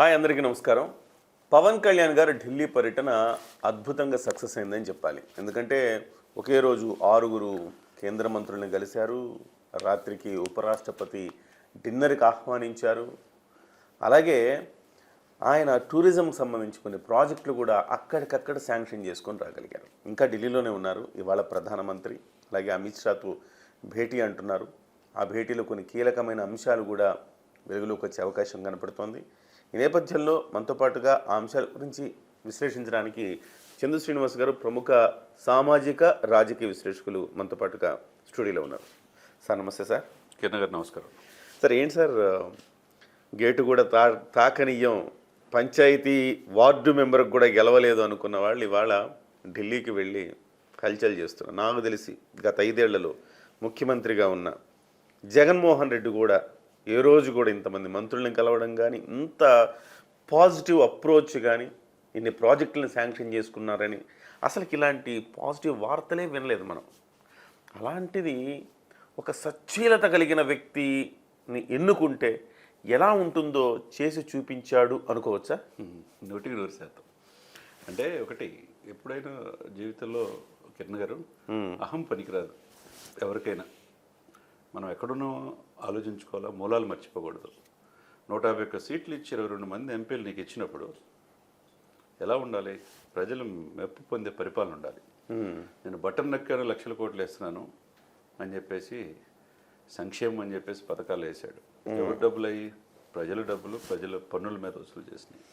Hi అందరికీ నమస్కారం. పవన్ కళ్యాణ్ గారు ఢిల్లీ పర్యటన అద్భుతంగా సక్సెస్ అయిందని చెప్పాలి. ఎందుకంటే ఒకే రోజు ఆరుగురు కేంద్ర మంత్రుల్ని కలిశారు. రాత్రికి ఉపరాష్ట్రపతి డిన్నర్కి ఆహ్వానించారు. అలాగే ఆయన టూరిజంకి సంబంధించి కొన్ని ప్రాజెక్టులు కూడా అక్కడికక్కడ శాంక్షన్ చేసుకొని రాగలిగారు. ఇంకా ఢిల్లీలోనే ఉన్నారు. ఇవాళ ప్రధానమంత్రి అలాగే అమిత్ షాతో భేటీ అంటున్నారు. ఆ భేటీలో కొన్ని కీలకమైన అంశాలు కూడా వెలుగులోకి వచ్చే అవకాశం కనపడుతోంది. ఈ నేపథ్యంలో మనతో పాటుగా ఆ అంశాల గురించి విశ్లేషించడానికి చందు శ్రీనివాస్ గారు ప్రముఖ సామాజిక రాజకీయ విశ్లేషకులు మనతో పాటుగా స్టూడియోలో ఉన్నారు. సార్ నమస్తే సార్. కిరణ్ గారు నమస్కారం. సార్ ఏంటి సార్ గేటు కూడా తా తాకనీయం పంచాయతీ వార్డు మెంబర్కి కూడా గెలవలేదు అనుకున్న వాళ్ళు ఇవాళ ఢిల్లీకి వెళ్ళి హల్చల్ చేస్తున్నారు. నాకు తెలిసి గత ఐదేళ్ళలో ముఖ్యమంత్రిగా ఉన్న జగన్మోహన్ రెడ్డి కూడా ఏ రోజు కూడా ఇంతమంది మంత్రుల్ని కలవడం కానీ ఇంత పాజిటివ్ అప్రోచ్ కానీ ఇన్ని ప్రాజెక్టులను శాంక్షన్ చేసుకున్నారని అసలుకి ఇలాంటి పాజిటివ్ వార్తలే వినలేదు మనం. అలాంటిది ఒక సచ్చీలత కలిగిన వ్యక్తిని ఎన్నుకుంటే ఎలా ఉంటుందో చేసి చూపించాడు అనుకోవచ్చా? నూటికి నూరు శాతం. అంటే ఒకటి ఎప్పుడైనా జీవితంలో కిరణ్ గారు అహం పనికిరాదు ఎవరికైనా. మనం ఎక్కడున్నామో ఆలోచించుకోవాలా? మూలాలు మర్చిపోకూడదు. నూట యాభై ఒక్క సీట్లు ఇచ్చి ఇరవై రెండు మంది ఎంపీలు నీకు ఇచ్చినప్పుడు ఎలా ఉండాలి? ప్రజలు మెప్పు పొందే పరిపాలన ఉండాలి. నేను బటన్ నక్కాను లక్షల కోట్లు వేస్తున్నాను అని చెప్పేసి సంక్షేమం అని చెప్పేసి పథకాలు వేశాడు. ఎవరి డబ్బులు అయ్యి? ప్రజల డబ్బులు ప్రజల పన్నుల మీద వసూలు చేసినాయి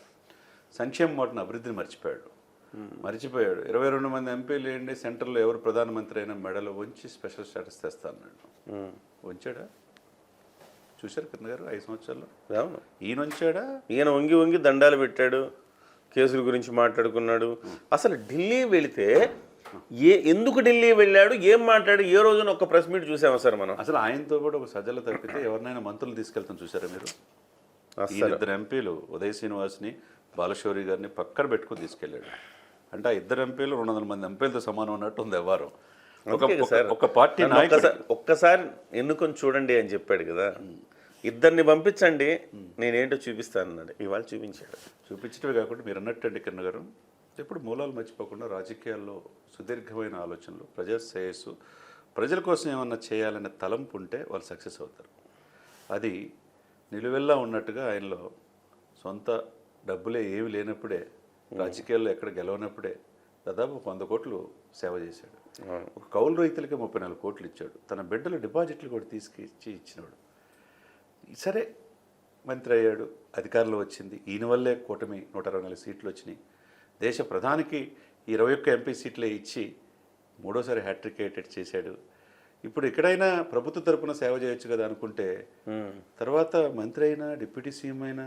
సంక్షేమం వాటిని అభివృద్ధిని మర్చిపోయాడు. మర్చిపోయాడు. ఇరవై రెండు మంది ఎంపీలు ఏంటి సెంటర్లో ఎవరు ప్రధానమంత్రి అయినా మెడలో ఉంచి స్పెషల్ స్టేటస్ తెస్తా అన్నాడు. ఉంచాడా చూశారు కింద గారు? ఐదు సంవత్సరాల్లో? అవును ఈయన ఉంచాడా ఈయన వంగి వంగి దండాలు పెట్టాడు కేసుల గురించి మాట్లాడుకున్నాడు. అసలు ఢిల్లీ వెళితే ఏ ఎందుకు ఢిల్లీ వెళ్ళాడు ఏం మాట్లాడు ఏ రోజున ఒక ప్రెస్ మీట్ చూసామా సార్ మనం? అసలు ఆయనతో కూడా ఒక సజ్జల తప్పితే ఎవరినైనా మంత్రులు తీసుకెళ్తాం చూసారా మీరు? ఇద్దరు ఎంపీలు ఉదయ్ శ్రీనివాస్ని బాలశౌరి గారిని పక్కన పెట్టుకుని తీసుకెళ్ళాడు. అంటే ఆ ఇద్దరు ఎంపీలు రెండు వందల మంది ఎంపీలతో సమానం ఉన్నట్టు ఉంది వ్యవహారం ఒక పార్టీ ఒక్కసారి ఎన్నుకొని చూడండి అని చెప్పాడు కదా. ఇద్దరిని పంపించండి. నేనేంటో చూపిస్తాను అన్నాడు ఇవాళ చూపించాడు. చూపించడమే కాకుండా మీరు అన్నట్టు అండి కిరణ్ గారు ఎప్పుడు మూలాలు మర్చిపోకుండా రాజకీయాల్లో సుదీర్ఘమైన ఆలోచనలు ప్రజా శ్రేయస్సు ప్రజల కోసం ఏమన్నా చేయాలనే తలంపు ఉంటే వాళ్ళు సక్సెస్ అవుతారు. అది నిలువెల్లా ఉన్నట్టుగా ఆయనలో సొంత డబ్బులే ఏమి లేనప్పుడే రాజకీయాల్లో ఎక్కడ గెలవనప్పుడే దాదాపు ఒక వంద కోట్లు సేవ చేశాడు. ఒక కౌలు రైతులకి ముప్పై నాలుగు కోట్లు ఇచ్చాడు. తన బిడ్డల డిపాజిట్లు కూడా తీసుకొచ్చి ఇచ్చినాడు. సరే మంత్రి అయ్యాడు అధికారంలో వచ్చింది. ఈయన వల్లే కూటమి నూట అరవై నాలుగు సీట్లు వచ్చినాయి. దేశ ప్రధానికి ఇరవై ఒక్క ఎంపీ సీట్లే ఇచ్చి మూడోసారి హ్యాట్రిక్ అయ్యేటట్టు చేశాడు. ఇప్పుడు ఎక్కడైనా ప్రభుత్వ తరపున సేవ చేయొచ్చు కదా అనుకుంటే తర్వాత మంత్రి అయినా డిప్యూటీ సీఎం అయినా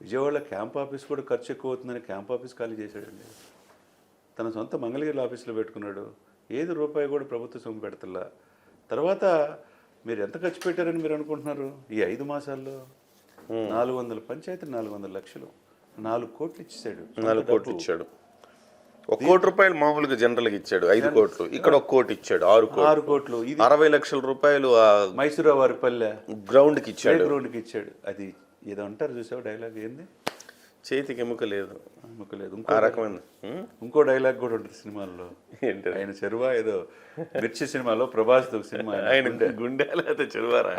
విజయవాడ క్యాంప్ ఆఫీస్ కూడా ఖర్చు ఎక్కువ అవుతుందని క్యాంప్ ఆఫీస్ ఖాళీ చేశాడండి. తన సొంత మంగళగిరి ఆఫీసులో పెట్టుకున్నాడు. ఏది రూపాయి కూడా ప్రభుత్వ సొమ్ము పెడతల్లా తర్వాత మీరు ఎంత ఖర్చు పెట్టారని మీరు అనుకుంటున్నారు? ఈ ఐదు మాసాల్లో నాలుగు వందల పంచాయతీ నాలుగు వందల లక్షలు. నాలుగు కోట్లు ఇచ్చేసాడు నాలుగు కోట్లు ఇచ్చాడు. ఒక కోటి రూపాయలు మామూలుగా జనరల్గా ఇచ్చాడు. ఐదు కోట్లు. ఇక్కడ ఒక కోటి ఇచ్చాడు. ఆరు ఆరు కోట్లు. అరవై లక్షల రూపాయలు మైసూరు వారి పల్లె. గ్రౌండ్కి ఇచ్చాడు. గ్రౌండ్కి ఇచ్చాడు. అది ఏదో అంటారు చూసావు డైలాగ్? ఏంది? చేతికి ఎముక లేదు. నమ్మకలేదు ఆ ఇంకో రకమైన ఉం? ఇంకో డైలాగ్ కూడా ఉంటుంది సినిమాల్లో. ఏంటి ఆయన చెరువా ఏదో మిర్చి సినిమాలో ప్రభాస్ ఒక సినిమా ఆయన. గుండెలు అయితే చెరువారా?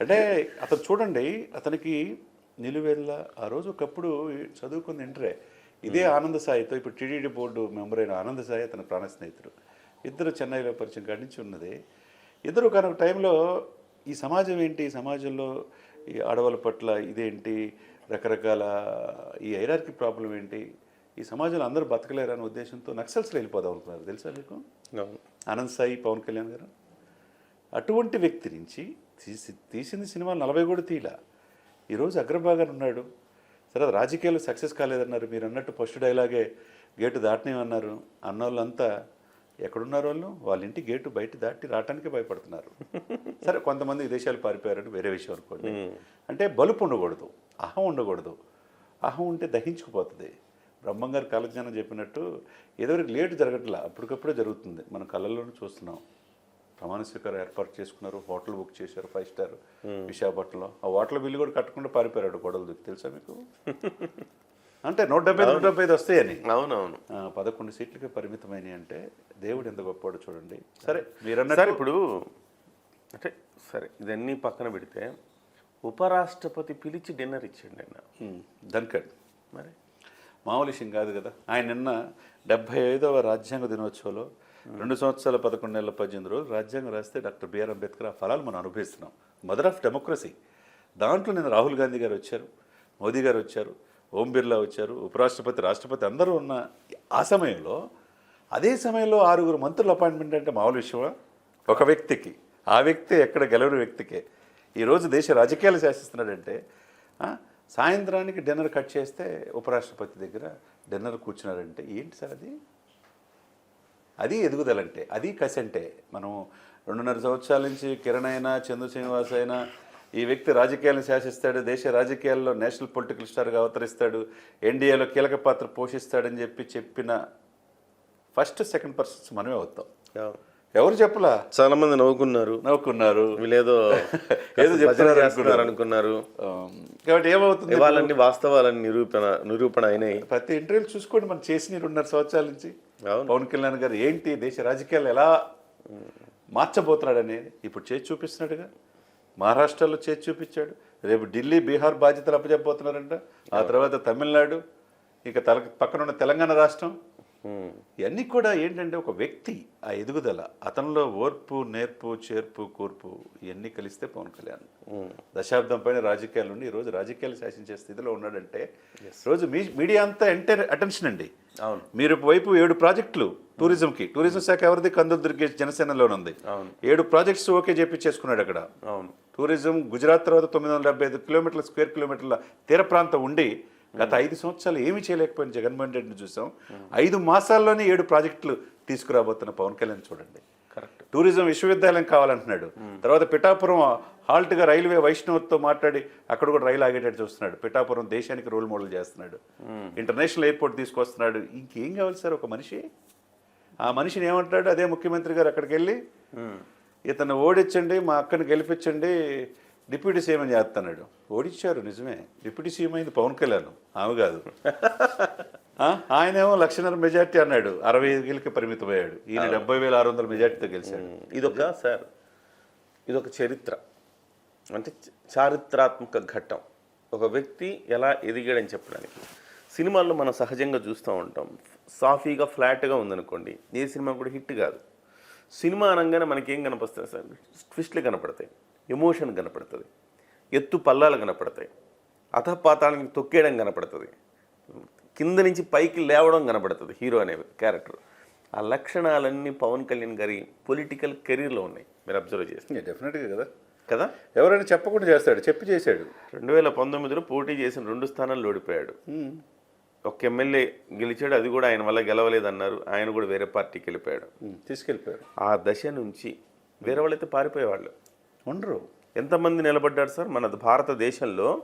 అంటే అతను చూడండి అతనికి నిలువెల్ల ఆ రోజు ఒకప్పుడు చదువుకుంది ఇంటరే. ఇదే ఆనంద సాయితో ఇప్పుడు టీడీడీ బోర్డు మెంబర్ అయిన ఆనంద సాయి అతని ప్రాణ స్నేహితుడు. ఇద్దరు చెన్నైలో పరిచయం కాడి నుంచి ఉన్నది. ఇద్దరు కనుక టైంలో ఈ సమాజం ఏంటి? ఈ సమాజంలో ఈ ఆడవాళ్ళ పట్ల ఇదేంటి? రకరకాల ఈ ఐరార్కి ప్రాబ్లం ఏంటి? ఈ సమాజంలో అందరూ బతకలేరు అనే ఉద్దేశంతో నక్సల్స్లో వెళ్ళిపోదాం అనుకున్నారు తెలుసా మీకు. ఆనంద్ సాయి పవన్ కళ్యాణ్ గారు? అటువంటి వ్యక్తి నుంచి తీసి తీసింది సినిమా నలభై కూడా తీలా ఈరోజు అగ్రభాగాన ఉన్నాడు. సరే అది రాజకీయాలు సక్సెస్ కాలేదన్నారు. మీరు అన్నట్టు ఫస్ట్ డైలాగే గేటు దాటనేమన్నారు అన్న వాళ్ళంతా ఎక్కడున్నారు వాళ్ళు? వాళ్ళ ఇంటి గేటు బయట దాటి రావటానికి భయపడుతున్నారు. సరే కొంతమంది విదేశాలు పారిపోయారని వేరే విషయం అనుకోండి. అంటే బలుపు ఉండకూడదు. అహం ఉండకూడదు. అహం ఉంటే దహించుకుపోతుంది. బ్రహ్మంగారు కాలజ్ఞానం చెప్పినట్టు ఏదో లేటు జరగట్లా అప్పటికప్పుడే జరుగుతుంది. మనం కళ్ళల్లోనూ చూస్తున్నాం. ప్రమాణ స్వీకారం ఏర్పాటు చేసుకున్నారు హోటల్ బుక్ చేశారు ఫైవ్ స్టార్ విశాఖపట్నంలో. ఆ హోటల్ బిల్లు కూడా కట్టకుండా పారిపోయాడు గొడవలు దూకి తెలుసా మీకు? అంటే నూట డెబ్బై నూట డెబ్బై ఐదు వస్తాయని. అవునవును. పదకొండు సీట్లకే పరిమితమైనవి అంటే దేవుడు ఎంత గొప్పవాడు చూడండి. సరే. మీరన్నట్టు ఇప్పుడు అంటే సరే ఇదన్నీ పక్కన పెడితే ఉపరాష్ట్రపతి పిలిచి డిన్నర్ ఇచ్చాడు నిన్న. ధన్కడ్ మరి? మామూలు విషయం కాదు కదా. ఆయన నిన్న డెబ్బై ఐదవ రాజ్యాంగ దినోత్సవంలో రెండు సంవత్సరాల పదకొండు నెలల పద్దెనిమిది రోజులు రాజ్యాంగం రాస్తే డాక్టర్ బిఆర్ అంబేద్కర్ ఆ ఫలాలు మనం అనుభవిస్తున్నాం. Mother of democracy. దాంట్లో నేను రాహుల్ గాంధీ గారు వచ్చారు మోదీ గారు వచ్చారు ఓం బిర్లా వచ్చారు ఉపరాష్ట్రపతి రాష్ట్రపతి అందరూ ఉన్న ఆ సమయంలో అదే సమయంలో ఆరుగురు మంత్రుల అపాయింట్మెంట్ అంటే మామూలు విషయమా? ఒక వ్యక్తికి. ఆ వ్యక్తి ఎక్కడ గెలవని వ్యక్తికే. ఈరోజు దేశ రాజకీయాలు శాసిస్తున్నాడంటే సాయంత్రానికి డిన్నర్ కట్ చేస్తే ఉపరాష్ట్రపతి దగ్గర డిన్నర్ కూర్చున్నారంటే ఏంటి సార్ అది? అది ఎదుగుదలంటే అది కసంటే. మనం రెండున్నర సంవత్సరాల నుంచి కిరణ్ అయినా చందు శ్రీనివాస్ అయినా ఈ వ్యక్తి రాజకీయాలను శాసిస్తాడు దేశ రాజకీయాల్లో నేషనల్ పొలిటికల్ స్టార్గా అవతరిస్తాడు ఎన్డీఏలో కీలక పాత్ర పోషిస్తాడని చెప్పి చెప్పిన ఫస్ట్ సెకండ్ పర్సన్స్ మనమే అవుతాం. ఎవరు చెప్పలా? చాలా మంది నవ్వుకున్నారు. నవ్వుకున్నారు. వీళ్ళేదో ఏదో చెప్తున్నారు అనుకున్నారు. కాబట్టి ఏమవుతుంది ఇవాళన్ని వాస్తవాలని నిరూపణ నిరూపణ అయినాయి. ప్రతి ఇంటర్వ్యూలు చూసుకోండి. మనం చేసిన రెండున్నర సంవత్సరాల నుంచి. పవన్ కళ్యాణ్ గారు ఏంటి దేశ రాజకీయాలు ఎలా మార్చబోతున్నాడు అనేది ఇప్పుడు చేసి చూపిస్తున్నాడుగా. మహారాష్ట్రలో చేసి చూపించాడు. రేపు ఢిల్లీ బీహార్ బాధ్యతలు అప్పచెప్పబోతున్నారంట. ఆ తర్వాత తమిళనాడు ఇక తల పక్కన ఉన్న తెలంగాణ రాష్ట్రం. ఇవన్నీ కూడా ఏంటంటే ఒక వ్యక్తి ఆ ఎదుగుదల అతనిలో ఓర్పు నేర్పు చేర్పు కూర్పు ఇవన్నీ కలిస్తే పవన్ కళ్యాణ్. దశాబ్దం పైన రాజకీయాలు ఉండి ఈరోజు రాజకీయాలు శాసించే స్థితిలో ఉన్నాడంటే రోజు మీ మీడియా అంతా ఎంటైర్ అటెన్షన్ అండి. అవును. మీరు వైపు ఏడు ప్రాజెక్టులు టూరిజంకి టూరిజం శాఖ ఎవరిది? కందులు దుర్గేష్ జనసేనలోనే ఉంది. అవును. ఏడు ప్రాజెక్ట్స్ ఓకే చేపించేసుకున్నాడు అక్కడ. అవును. టూరిజం గుజరాత్ తర్వాత తొమ్మిది వందల డెబ్బై ఐదు కిలోమీటర్ల స్క్వేర్ కిలోమీటర్ల తీర ప్రాంతం ఉండి గత ఐదు సంవత్సరాలు ఏమీ చేయలేకపోయిన జగన్మోహన్ రెడ్డిని చూసాం. ఐదు మాసాల్లోనే ఏడు ప్రాజెక్టులు తీసుకురాబోతున్న పవన్ కళ్యాణ్ చూడండి. కరెక్ట్ టూరిజం విశ్వవిద్యాలయం కావాలంటున్నాడు. తర్వాత పిఠాపురం హాల్ట్గా రైల్వే వైష్ణవ్తో మాట్లాడి అక్కడ కూడా రైలు ఆగేటట్టు చూస్తున్నాడు. పిఠాపురం దేశానికి రోల్ మోడల్ చేస్తున్నాడు. ఇంటర్నేషనల్ ఎయిర్పోర్ట్ తీసుకొస్తున్నాడు. ఇంకేం కావాలి సార్ ఒక మనిషి? ఆ మనిషిని ఏమంటాడు అదే ముఖ్యమంత్రి గారు అక్కడికి వెళ్ళి ఇతను ఓడించండి మా అక్కని గెలిపించండి డిప్యూటీ సీఎం అని చేస్తున్నాడు. ఓడించారు నిజమే. డిప్యూటీ సీఎం అయింది పవన్ కళ్యాణ్. ఆమె కాదు. ఆయనేమో లక్షన్నర మెజార్టీ అన్నాడు. అరవై ఐదు గెలికి పరిమితమయ్యాడు. ఈయన డెబ్బై వేల ఆరు వందల మెజార్టీతో గెలిచాడు. ఇదొక సార్ ఇదొక చరిత్ర. అంటే చారిత్రాత్మక ఘట్టం. ఒక వ్యక్తి ఎలా ఎదిగాడని చెప్పడానికి. సినిమాల్లో మనం సహజంగా చూస్తూ ఉంటాం. సాఫీగా ఫ్లాట్గా ఉందనుకోండి. ఏ సినిమా కూడా హిట్ కాదు. సినిమా అనగానే మనకేం కనపస్తాయి సార్? ట్విస్ట్లు కనపడతాయి. ఎమోషన్ కనపడుతుంది. ఎత్తు పల్లాలు కనపడతాయి. అధపాతాళానికి తొక్కేయడం కనపడుతుంది. కింద నుంచి పైకి లేవడం కనపడుతుంది హీరో అనే క్యారెక్టర్. ఆ లక్షణాలన్నీ పవన్ కళ్యాణ్ గారి పొలిటికల్ కెరీర్లో ఉన్నాయి. మీరు అబ్జర్వ్ చేస్తే. డెఫినెట్గా కదా. కదా? ఎవరైనా చెప్పకుండా చేస్తాడు చెప్పి చేశాడు. రెండు వేల పంతొమ్మిదిలో పోటీ చేసిన రెండు స్థానాల్లో ఓడిపోయాడు. ఒక ఎమ్మెల్యే గెలిచాడు అది కూడా ఆయన వల్ల గెలవలేదన్నారు. ఆయన కూడా వేరే పార్టీకి వెళ్ళిపోయాడు. ఉమ్, తీసుకెళ్ళిపోయారు. ఆ దశ నుంచి వేరే వాళ్ళైతే పారిపోయేవాళ్ళు. ఉండరు. ఎంతమంది నిలబడ్డారు సార్? మన భారతదేశంలో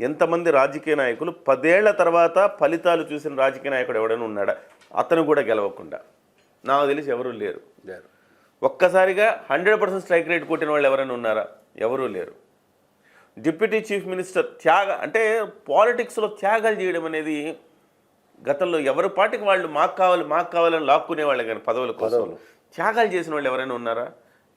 ఎంతమంది రాజకీయ నాయకులు పదేళ్ళ తర్వాత ఫలితాలు చూసిన రాజకీయ నాయకుడు ఎవడైనా ఉన్నాడా? అతను కూడా గెలవకుండా. నాకు తెలిసి ఎవరూ లేరు. లేరు. ఒక్కసారిగా హండ్రెడ్ పర్సెంట్ స్ట్రైక్ రేట్ కొట్టిన వాళ్ళు ఎవరైనా ఉన్నారా? ఎవరూ లేరు. డిప్యూటీ చీఫ్ మినిస్టర్ త్యాగ అంటే పాలిటిక్స్లో త్యాగాలు చేయడం అనేది గతంలో ఎవరి పాటికి వాళ్ళు మాకు కావాలి మాకు కావాలని లాక్కునే వాళ్ళు కానీ పదవుల కోసం త్యాగాలు చేసిన వాళ్ళు ఎవరైనా ఉన్నారా?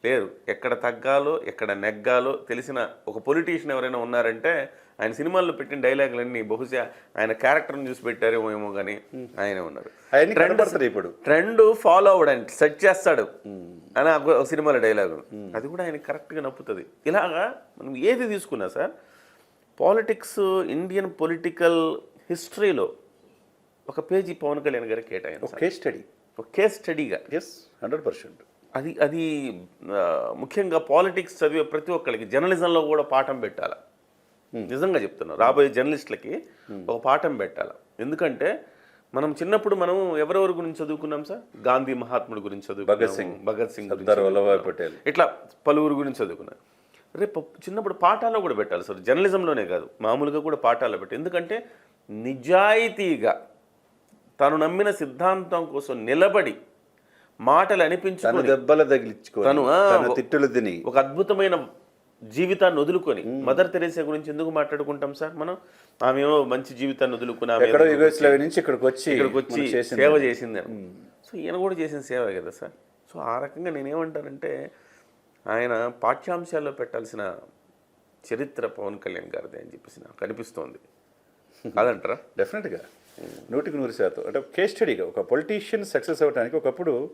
లేరు ఎక్కడ తగ్గాలో ఎక్కడ నెగ్గాలో తెలిసిన ఒక పొలిటీషియన్ ఎవరైనా ఉన్నారంటే ఆయన సినిమాల్లో పెట్టిన డైలాగులన్నీ బహుశా ఆయన క్యారెక్టర్ని చూసి పెట్టారేమో ఏమో కానీ ఆయనే ఉన్నారు. కనపడతారు ఇప్పుడు. ట్రెండ్ ఫాలో అవడానికి సెట్ చేస్తాడు అని ఒక సినిమాలో డైలాగు. అది కూడా ఆయన కరెక్ట్గా నప్పుతుంది. ఇలాగా మనం ఏది తీసుకున్నా సార్ పాలిటిక్స్ ఇండియన్ పొలిటికల్ హిస్టరీలో ఒక పేజీ పవన్ కళ్యాణ్ గారికి కేటాయింది సార్. కేస్ స్టడీ ఒక కేస్ స్టడీగా ఎస్ హండ్రెడ్ పర్సెంట్ అది అది ముఖ్యంగా పాలిటిక్స్ చదివే ప్రతి ఒక్కరికి జర్నలిజంలో కూడా పాఠం పెట్టాలి. నిజంగా చెప్తున్నా రాబోయే జర్నలిస్టులకి ఒక పాఠం పెట్టాలి. ఎందుకంటే మనం చిన్నప్పుడు మనం ఎవరెవరి గురించి చదువుకున్నాం సార్? గాంధీ మహాత్ముడి గురించి చదువుకున్నాం భగత్ సింగ్, భగత్ సింగ్ వల్లభాయ్ చదువుకున్నాం. పటేల్. ఇట్లా పలువురు గురించి చదువుకున్నారు రేపు చిన్నప్పుడు పాఠాల్లో కూడా పెట్టాలి సార్. జర్నలిజంలోనే కాదు మామూలుగా కూడా పాఠాల్లో పెట్టి ఎందుకంటే నిజాయితీగా తాను నమ్మిన సిద్ధాంతం కోసం నిలబడి మాటలు అనిపించుకొని దెబ్బలు తగిలించుకో తను, తిట్టులు తిని. ఒక అద్భుతమైన జీవితాన్ని వదులుకొని. మదర్ తెరేసా గురించి ఎందుకు మాట్లాడుకుంటాం సార్ మనం? ఆమె మంచి జీవితాన్ని వదులుకుని నుంచి ఇక్కడికి వచ్చి ఇక్కడికి వచ్చి. సేవ చేసింది. సో ఈయన కూడా చేసిన సేవ కదా సార్. సో ఆ రకంగా నేనేమంటానంటే ఆయన పాఠ్యాంశాల్లో పెట్టాల్సిన చరిత్ర పవన్ కళ్యాణ్ గారిది అని చెప్పేసి నాకు అనిపిస్తోంది. కాదంటారా? డెఫినెట్గా నూటికి నూరు శాతం. అంటే కేస్ స్టడీగా ఒక పొలిటీషియన్ సక్సెస్ అవ్వడానికి ఒకప్పుడు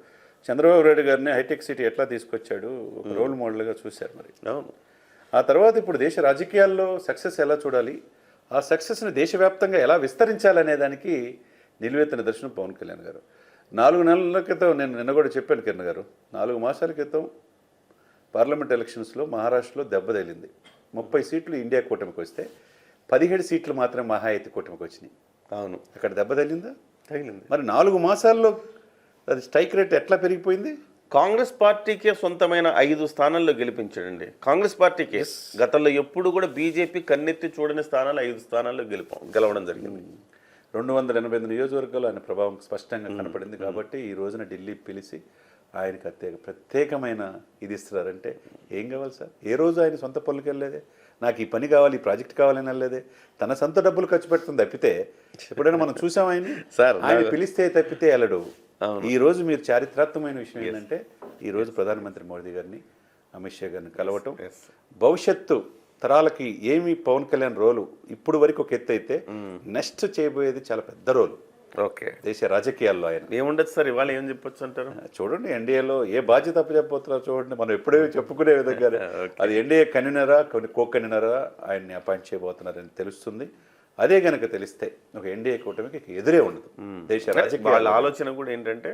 చంద్రబాబు నాయుడు గారిని హైటెక్ సిటీ ఎట్లా తీసుకొచ్చాడు? ఒక రోల్ మోడల్గా చూశారు మరి. అవును. ఆ తర్వాత ఇప్పుడు దేశ రాజకీయాల్లో సక్సెస్ ఎలా చూడాలి? ఆ సక్సెస్ని దేశవ్యాప్తంగా ఎలా విస్తరించాలనే దానికి నిలువెత్తిన దర్శనం పవన్ కళ్యాణ్ గారు. నాలుగు నెలల క్రితం నేను నిన్న కూడా చెప్పాను కిరణ్ గారు నాలుగు మాసాల క్రితం పార్లమెంట్ ఎలక్షన్స్లో మహారాష్ట్రలో దెబ్బ తగిలింది. ముప్పై సీట్లు ఇండియా కూటమికి వస్తే పదిహేడు సీట్లు మాత్రమే మహాయతి కూటమికి వచ్చినాయి. అవును. అక్కడ దెబ్బ తగిలిందా? తగిలింది. మరి నాలుగు మాసాల్లో అది స్ట్రైక్ రేట్ ఎట్లా పెరిగిపోయింది? కాంగ్రెస్ పార్టీకే సొంతమైన ఐదు స్థానాల్లో గెలిపించాడండి. కాంగ్రెస్ పార్టీకి. గతంలో ఎప్పుడు కూడా బీజేపీ కన్నెత్తి చూడని స్థానాలు ఐదు స్థానాల్లో గెలిపాం గెలవడం జరిగింది. రెండు వందల ఎనభై ఎనిమిది నియోజకవర్గాలు ఆయన ప్రభావం స్పష్టంగా కనపడింది కాబట్టి ఈ రోజున ఢిల్లీ పిలిచి ఆయనకి ప్రత్యేక ప్రత్యేకమైన ఇది ఇస్తున్నారంటే ఏం కావాలి సార్? ఏ రోజు ఆయన సొంత పనులకి వెళ్ళలేదే? నాకు ఈ పని కావాలి ఈ ప్రాజెక్ట్ కావాలని వెళ్ళలేదే తన సొంత డబ్బులు ఖర్చు పెడుతుంది తప్పితే ఎప్పుడైనా మనం చూసాం ఆయన సార్, ఆయన పిలిస్తే తప్పితే వెళ్ళడు ఈ రోజు మీరు చారిత్రాత్మకమైన విషయం ఏంటంటే ఈ రోజు ప్రధానమంత్రి మోదీ గారిని అమిత్ షా గారిని కలవటం. భవిష్యత్తు తరాలకి ఏమి పవన్ కళ్యాణ్ రోలు ఇప్పుడు వరకు ఒక ఎత్తు అయితే నెక్స్ట్ చేయబోయేది చాలా పెద్ద రోలు ఓకే. దేశ రాజకీయాల్లో ఆయన. ఏముండదు సార్ ఇవాళ ఏం చెప్పొచ్చు అంటారు? చూడండి ఎన్డీఏలో ఏ బాధ్యత అప్పచెప్పబోతున్నారో చూడండి మనం ఎప్పుడూ చెప్పుకునే విధంగా అది ఎన్డీఏ కన్వీనరా కొన్ని కో కన్వీనరా ఆయన్ని అపాయింట్ చేయబోతున్నారని తెలుస్తుంది. అదే గనక తెలిస్తే ఒక ఎన్డీఏ కూటమికి ఎదురే ఉండదు. దేశ వాళ్ళ రాజకీయాల ఆలోచన కూడా ఏంటంటే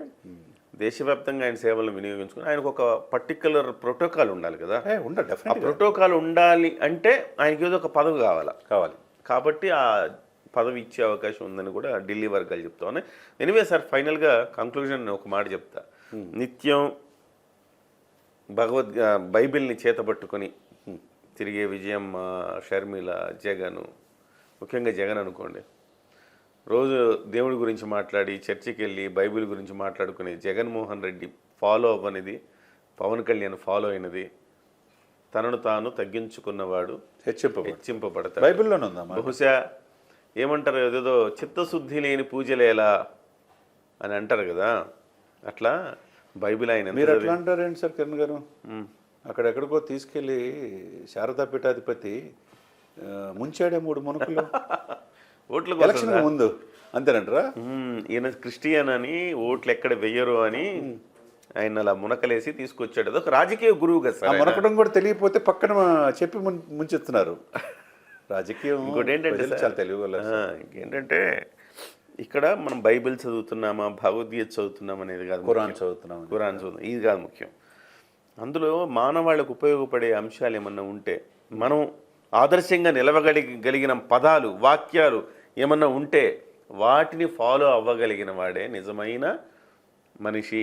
దేశవ్యాప్తంగా ఆయన సేవలను వినియోగించుకుని ఆయనకు ఒక పర్టికులర్ ప్రోటోకాల్ ఉండాలి కదా. ఉండ ఆ డెఫినెట్ ప్రోటోకాల్ ఉండాలి అంటే ఆయనకి ఏదో ఒక పదవి కావాలా? కావాలి. కాబట్టి ఆ పదవి ఇచ్చే అవకాశం ఉందని కూడా ఢిల్లీ వర్గాలు చెప్తా ఉన్నాయి. ఎనివే సార్ ఫైనల్గా కంక్లూజన్ ఒక మాట చెప్తా. నిత్యం భగవద్ బైబిల్ని చేతబట్టుకొని తిరిగే విజయం షర్మిల జగన్ ముఖ్యంగా జగన్ అనుకోండి. రోజు దేవుడి గురించి మాట్లాడి చర్చికి వెళ్ళి బైబిల్ గురించి మాట్లాడుకుని జగన్మోహన్ రెడ్డి ఫాలో అవ్వనిది పవన్ కళ్యాణ్ ఫాలో అయినది తనను తాను తగ్గించుకున్నవాడు హెచ్చింపబడి హెచ్చింపబడతాడు. బైబిల్లోనే ఉందమ్మా బహుశా ఏమంటారు ఏదేదో చిత్తశుద్ధి లేని పూజలేలా అని అంటారు కదా అట్లా బైబిల్ ఆయన మీరు ఎట్లా అంటారేంటి సార్ కిరణ్ గారు. అక్కడెక్కడికో తీసుకెళ్ళి శారదా పీఠాధిపతి ముంచాడే మూడు మునుకులు. ఓట్ల ఎలక్షన్ ముందు. అంతేనంటారా. ఈయన క్రిస్టియన్ అని ఓట్లు ఎక్కడ వెయ్యరు అని ఆయన అలా మునకలేసి తీసుకొచ్చాడు. అదొక రాజకీయ గురువు కదా ఆ సార్. మునకడం కూడా తెలియకపోతే పక్కన చెప్పి ముంచెత్తున్నారు రాజకీయం ఇంకోటి ఏంటంటే చాలా ఆ, ఇంకేంటంటే ఇక్కడ మనం బైబిల్ చదువుతున్నామా భగవద్గీత చదువుతున్నామా అనేది కాదు ఖురాన్ ముఖ్యం. చదువుతున్నాం ఖురాన్ చదువు ఇది కాదు ముఖ్యం. అందులో మానవాళికి ఉపయోగపడే అంశాలు ఏమన్నా ఉంటే మనం ఆదర్శంగా నిలవగలిగి గలిగిన పదాలు వాక్యాలు ఏమన్నా ఉంటే వాటిని ఫాలో అవ్వగలిగిన వాడే నిజమైన మనిషి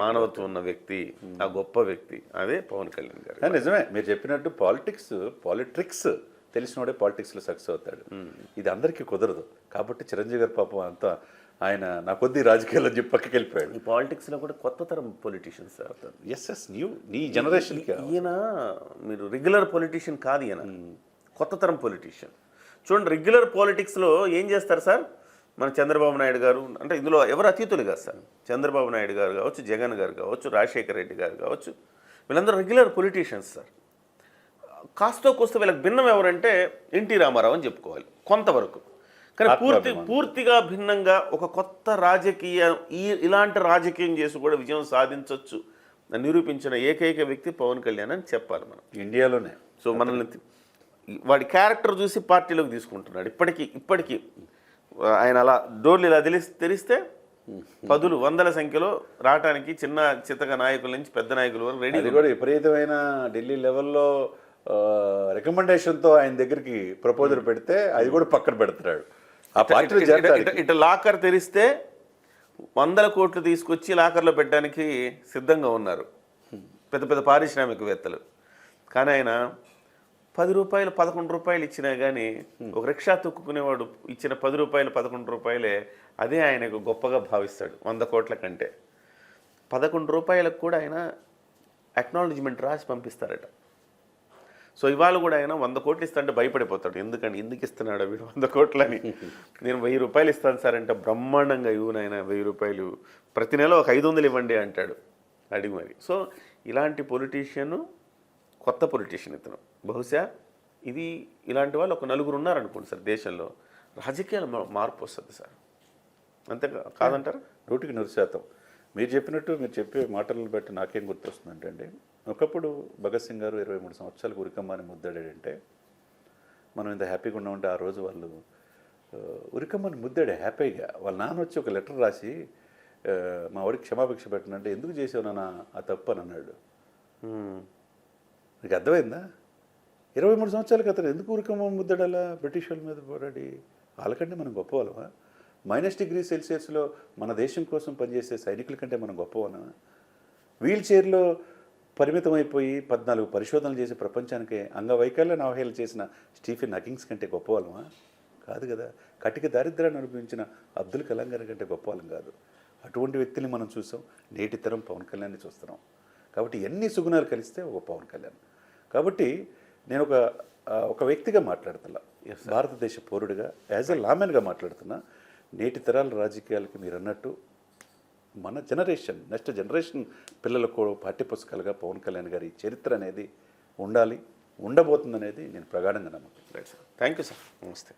మానవత్వం ఉన్న వ్యక్తి ఆ గొప్ప వ్యక్తి. అదే పవన్ కళ్యాణ్ గారు. నిజమే. మీరు చెప్పినట్టు పాలిటిక్స్ పాలిట్రిక్స్ తెలిసినోడే పాలిటిక్స్లో సక్సెస్ అవుతాడు. ఇది అందరికీ కుదరదు. కాబట్టి చిరంజీవి గారు పాపం అంతా ఆయన నా కొద్ది రాజకీయాల్లో చెప్పి పక్కకి వెళ్ళిపోయాడు. ఈ పాలిటిక్స్లో కూడా కొత్త తరం పొలిటీషియన్స్ అవుతారు ఎస్ ఎస్ న్యూ నీ జనరేషన్కి ఈయన మీరు రెగ్యులర్ పొలిటీషియన్ కాదు ఈయన. కొత్త తరం పొలిటీషియన్ చూడండి రెగ్యులర్ పాలిటిక్స్లో ఏం చేస్తారు సార్? మన చంద్రబాబు నాయుడు గారు అంటే ఇందులో ఎవరు అతీతులు కాదు సార్? చంద్రబాబు నాయుడు గారు కావచ్చు జగన్ గారు కావచ్చు రాజశేఖర రెడ్డి గారు కావచ్చు వీళ్ళందరూ రెగ్యులర్ పొలిటీషియన్స్ సార్. కాస్తో కూస్తో వీళ్ళకి భిన్నం ఎవరంటే ఎన్టీ రామారావు అని చెప్పుకోవాలి కొంతవరకు. కానీ పూర్తి పూర్తిగా భిన్నంగా ఒక కొత్త రాజకీయ ఈ ఇలాంటి రాజకీయం చేసి కూడా విజయం సాధించవచ్చు నిరూపించిన ఏకైక వ్యక్తి పవన్ కళ్యాణ్ అని చెప్పాలి మనం. ఇండియాలోనే. సో మనల్ని వాడి క్యారెక్టర్ చూసి పార్టీలోకి తీసుకుంటున్నాడు. ఇప్పటికీ ఇప్పటికీ ఆయన అలా డోర్లు ఇలా తెలిసి తెరిస్తే పదులు వందల సంఖ్యలో రావటానికి చిన్న చిత్తక నాయకుల నుంచి పెద్ద నాయకుల వరకు రెడీ కూడా విపరీతమైన ఢిల్లీ లెవెల్లో రికమెండేషన్తో ఆయన దగ్గరికి ప్రపోజల్ పెడితే అది కూడా పక్కన పెడుతున్నాడు. ఆ పార్టీలో చేరడానికి ఇట లాకర్ తెరిస్తే వందల కోట్లు తీసుకొచ్చి లాకర్లో పెట్టడానికి సిద్ధంగా ఉన్నారు. పెద్ద పెద్ద పారిశ్రామికవేత్తలు. కానీ ఆయన పది రూపాయలు పదకొండు రూపాయలు ఇచ్చినా కానీ ఒక రిక్షా తొక్కుకునేవాడు ఇచ్చిన పది రూపాయలు పదకొండు రూపాయలే అదే ఆయనకు గొప్పగా భావిస్తాడు వంద కోట్ల కంటే. పదకొండు రూపాయలకు కూడా ఆయన అక్నాలజ్మెంట్ రాసి పంపిస్తారట. సో ఇవాళ కూడా ఆయన వంద కోట్లు ఇస్తాంటే భయపడిపోతాడు. ఎందుకని? ఎందుకు ఇస్తున్నాడు వీడు వంద కోట్లని? నేను వెయ్యి రూపాయలు ఇస్తాను సార్ అంటే బ్రహ్మాండంగా ఇవ్వను వెయ్యి రూపాయలు ప్రతి నెల ఒక ఐదు వందలు ఇవ్వండి అంటాడు. అడిగి మరి. సో ఇలాంటి పొలిటీషియను కొత్త పొలిటీషియన్ ఇతను. బహుశా ఇది ఇలాంటి వాళ్ళు ఒక నలుగురు ఉన్నారనుకోండి సార్ దేశంలో. రాజకీయాల మా- మార్పు వస్తుంది సార్. అంతే కాదంటారా? నూటికి నూరు శాతం. మీరు చెప్పినట్టు మీరు చెప్పే మాటలను బట్టి నాకేం గుర్తొస్తుందంటే అండి ఒకప్పుడు భగత్ సింగ్ గారు ఇరవై మూడు సంవత్సరాలకు ఉరికమ్మని ముద్దాడాడంటే మనం ఇంత హ్యాపీగా ఉన్నామంటే ఆ రోజు వాళ్ళు ఉరికమ్మని ముద్దాడు హ్యాపీగా. వాళ్ళ నాన్న వచ్చి ఒక లెటర్ రాసి మా వాడికి క్షమాభిక్ష పెట్టనంటే ఎందుకు చేసావు నాన్న ఆ తప్పు అని అన్నాడు. నీకు అర్థమైందా? ఇరవై మూడు సంవత్సరాలకి అతను ఎందుకు ఉరికమ్మ ముద్దడలా బ్రిటిష్ వాళ్ళ మీద పోరాడి? వాళ్ళకంటే మనం గొప్పవాళ్ళమా? మైనస్ డిగ్రీ సెల్సియస్లో మన దేశం కోసం పనిచేసే సైనికుల కంటే మనం గొప్పవాళ్ళమా? వీల్ చైర్లో పరిమితం అయిపోయి పద్నాలుగు పరిశోధనలు చేసి ప్రపంచానికి అంగవైకల్యాన్ని అవహేళన చేసిన స్టీఫెన్ హకింగ్స్ కంటే గొప్పవాళ్ళమా? కాదు కదా. కటిక దారిద్ర్యాన్ని అనుభవించిన అబ్దుల్ కలాం గారి కంటే గొప్పవాళ్ళం కాదు. అటువంటి వ్యక్తిని మనం చూసాం. నేటి తరం పవన్ కళ్యాణ్ని చూస్తున్నాం. కాబట్టి ఎన్ని సుగుణాలు కలిస్తే ఒక పవన్ కళ్యాణ్. కాబట్టి నేను ఒక ఒక వ్యక్తిగా మాట్లాడుతున్నా. భారతదేశ పౌరుడిగా యాజ్ ఎ లామెన్గా మాట్లాడుతున్నా. నేటి తరాల రాజకీయాలకి మీరు అన్నట్టు మన జనరేషన్ నెక్స్ట్ జనరేషన్ పిల్లలకు పాఠ్య పాఠ్యపుస్తకాలుగా పవన్ కళ్యాణ్ గారి చరిత్ర అనేది ఉండాలి ఉండబోతుందనేది నేను ప్రగాఢంగా నమ్ముతాను right sir thank you sir నమస్తే